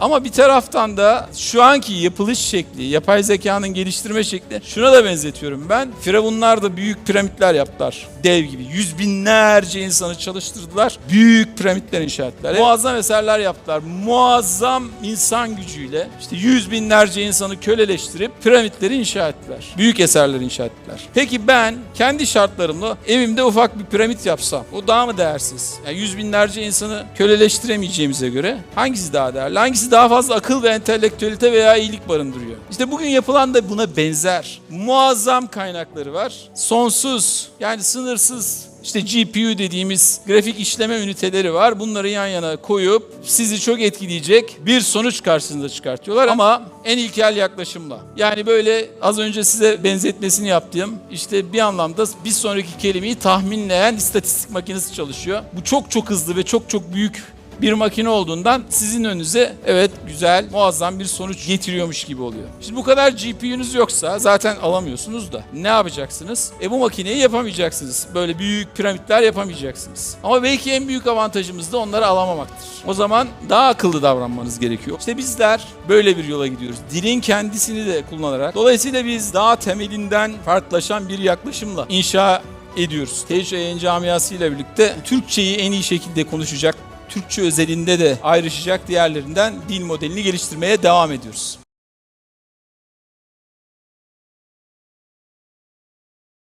Ama bir taraftan da şu anki yapılış şekli, yapay zekanın geliştirme şekli şuna da benzetiyorum ben. Firavunlar da büyük piramitler yaptılar. Dev gibi. Yüz binlerce insanı çalıştırdılar. Büyük piramitler inşa ettiler. Muazzam eserler yaptılar. Muazzam insan gücüyle işte yüz binlerce insanı köleleştirip piramitleri inşa ettiler. Büyük eserler inşa ettiler. Peki ben kendi şartlarımla evimde ufak bir piramit yapsam o daha mı değersiz? Yani yüz binlerce insanı köleleştiremeyeceğimize göre hangisi daha değerli? Hangisi daha fazla akıl ve entelektüelite veya iyilik barındırıyor? İşte bugün yapılan da buna benzer. Muazzam kaynakları var. Sonsuz yani sınırsız işte GPU dediğimiz grafik işleme üniteleri var. Bunları yan yana koyup sizi çok etkileyecek bir sonuç karşınıza çıkartıyorlar ama en ilkel yaklaşımla. Yani böyle az önce size benzetmesini yaptığım işte bir anlamda bir sonraki kelimeyi tahminleyen istatistik makinesi çalışıyor. Bu çok çok hızlı ve çok çok büyük bir makine olduğundan sizin önünüze evet güzel muazzam bir sonuç getiriyormuş gibi oluyor. Şimdi bu kadar GPU'nuz yoksa zaten alamıyorsunuz da ne yapacaksınız? E bu makineyi yapamayacaksınız. Böyle büyük piramitler yapamayacaksınız. Ama belki en büyük avantajımız da onları alamamaktır. O zaman daha akıllı davranmanız gerekiyor. İşte bizler böyle bir yola gidiyoruz. Dilin kendisini de kullanarak. Dolayısıyla biz daha temelinden farklılaşan bir yaklaşımla inşa ediyoruz. Tecrübe yayın camiası ile birlikte Türkçeyi en iyi şekilde konuşacak, Türkçe özelinde de ayrışacak diğerlerinden dil modelini geliştirmeye devam ediyoruz.